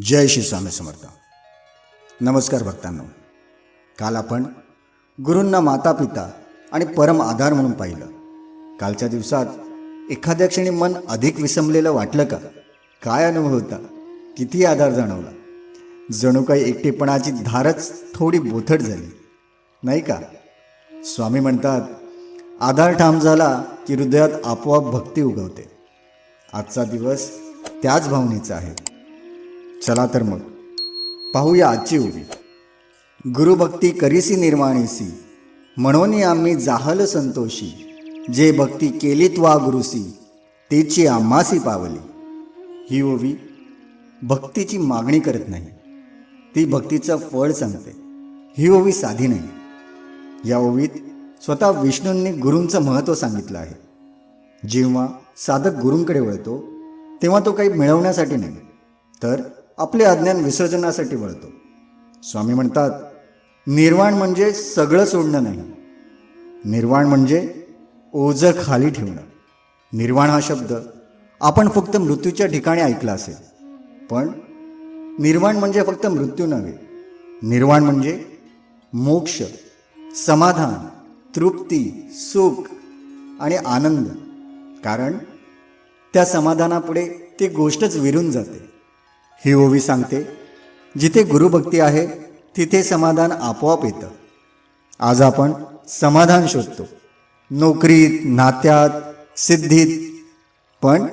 जय श्री स्वामी समर्थ. नमस्कार भक्तांनो. काल आपण गुरूंना माता पिता आणि परम आधार म्हणून पाहिलं. कालच्या दिवसात एखाद्या क्षणी मन अधिक विसंबलेलं वाटलं का? काय अनुभव होता? किती आधार जाणवला? जणू काही एकटेपणाची धारच थोडी बोथट झाली. नाही का? स्वामी म्हणतात आधार ठाम झाला की हृदयात आपोआप भक्ती उगवते. आजचा दिवस त्याच भावनेचा आहे. चला तर मग. पाहूया आजची उभी. गुरुभक्ती करीसी निर्माणीसी म्हणून आम्ही जाहल संतोषी. जे भक्ती केली त्वा गुरुसी तिची आम्हासी पावली. ही ओवी भक्तीची मागणी करत नाही. ती भक्तीचं फळ सांगते. ही ओवी साधी नाही. या ओवीत स्वतः विष्णूंनी गुरूंचं महत्त्व सांगितलं आहे. जेव्हा साधक गुरूंकडे वळतो तेव्हा तो काही मिळवण्यासाठी नाही. तर आपले अज्ञान विसर्जनासाठी वळतो. स्वामी म्हणतात निर्वाण म्हणजे सगळं सोडणं नाही. निर्वाण म्हणजे ओझं खाली ठेवणं. निर्वाण हा शब्द आपण फक्त मृत्यूच्या ठिकाणी ऐकला असेल पण निर्वाण म्हणजे फक्त मृत्यू नव्हे. निर्वाण म्हणजे मोक्ष समाधान तृप्ती सुख आणि आनंद. कारण त्या समाधानापुढे ती गोष्टच विरून जाते. ही ओवी सांगते जिथे गुरुभक्ती आहे तिथे समाधान आपोआप येतं. आज आपण समाधान शोधतो. नोकरीत नात्यात सिद्धीत पण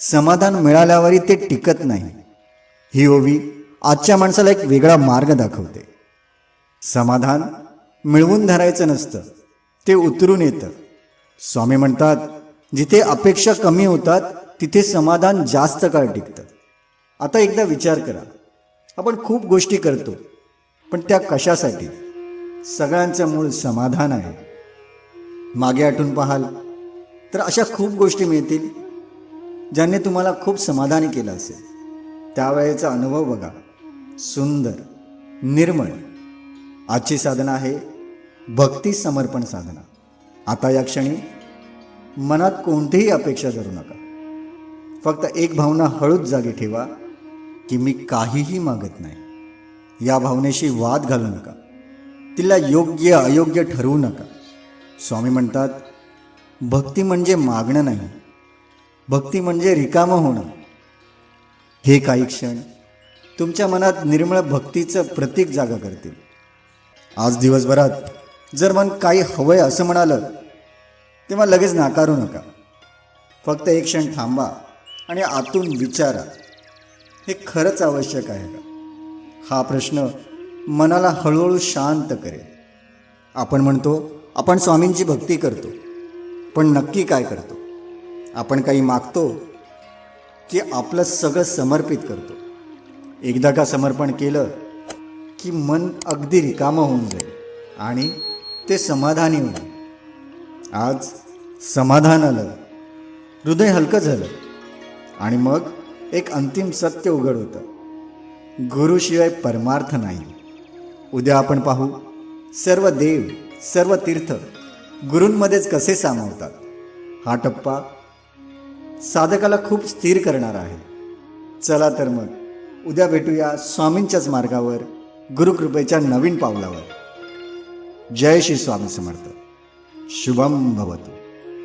समाधान मिळाल्यावरही ते टिकत नाही. ही ओवी आजच्या माणसाला एक वेगळा मार्ग दाखवते. समाधान मिळवून धरायचं नसतं ते उतरून येतं. स्वामी म्हणतात जिथे अपेक्षा कमी होतात तिथे समाधान जास्त काळ टिकतं. आता एकदा विचार करा. आपण खूप गोष्टी करतो पण त्या कशासाठी? सगळ्यांचं मूळ समाधान आहे. मागे आठवून पाहाल तर अशा खूप गोष्टी मिळतील ज्यांनी तुम्हाला खूप समाधानी केलं असेल. त्यावेळेचा अनुभव बघा. सुंदर निर्मळ. आजची साधना आहे भक्ती समर्पण साधना. आता या क्षणी मनात कोणतीही अपेक्षा धरू नका. फक्त एक भावना हळूच जागी ठेवा. की मी काहीही मागत नाही. या भावनेशी वाद घालू नका. तिला योग्य अयोग्य ठरवू नका. स्वामी म्हणतात भक्ती म्हणजे मागणं नाही. भक्ती म्हणजे रिकामं होणं. हे काही क्षण तुमच्या मनात निर्मळ भक्तीचं प्रतीक जागा करतील. आज दिवसभरात जर मन काही हवंय असं म्हणालं तेव्हा लगेच नाकारू नका. फक्त एक क्षण थांबा आणि आतून विचारा. हे खरंच आवश्यक आहे. का हा प्रश्न मनाला हळूहळू शांत करेल. आपण म्हणतो आपण स्वामींची भक्ती करतो पण नक्की काय करतो? आपण काही मागतो की आपलं सगळं समर्पित करतो. एकदा का समर्पण केलं की मन अगदी रिकामं होऊन जाईल आणि ते समाधानी होईल. आज समाधान आलं हृदय हलकं झालं आणि मग एक अंतिम सत्य उघड होतं. गुरुशिवाय परमार्थ नाही. उद्या आपण पाहू सर्व देव सर्व तीर्थ गुरूंमध्येच कसे सामावतात? हा टप्पा साधकाला खूप स्थिर करणार आहे. चला तर मग उद्या भेटूया स्वामींच्याच मार्गावर गुरुकृपेच्या नवीन पावलावर. जय श्री स्वामी समर्थ. शुभम भवतु.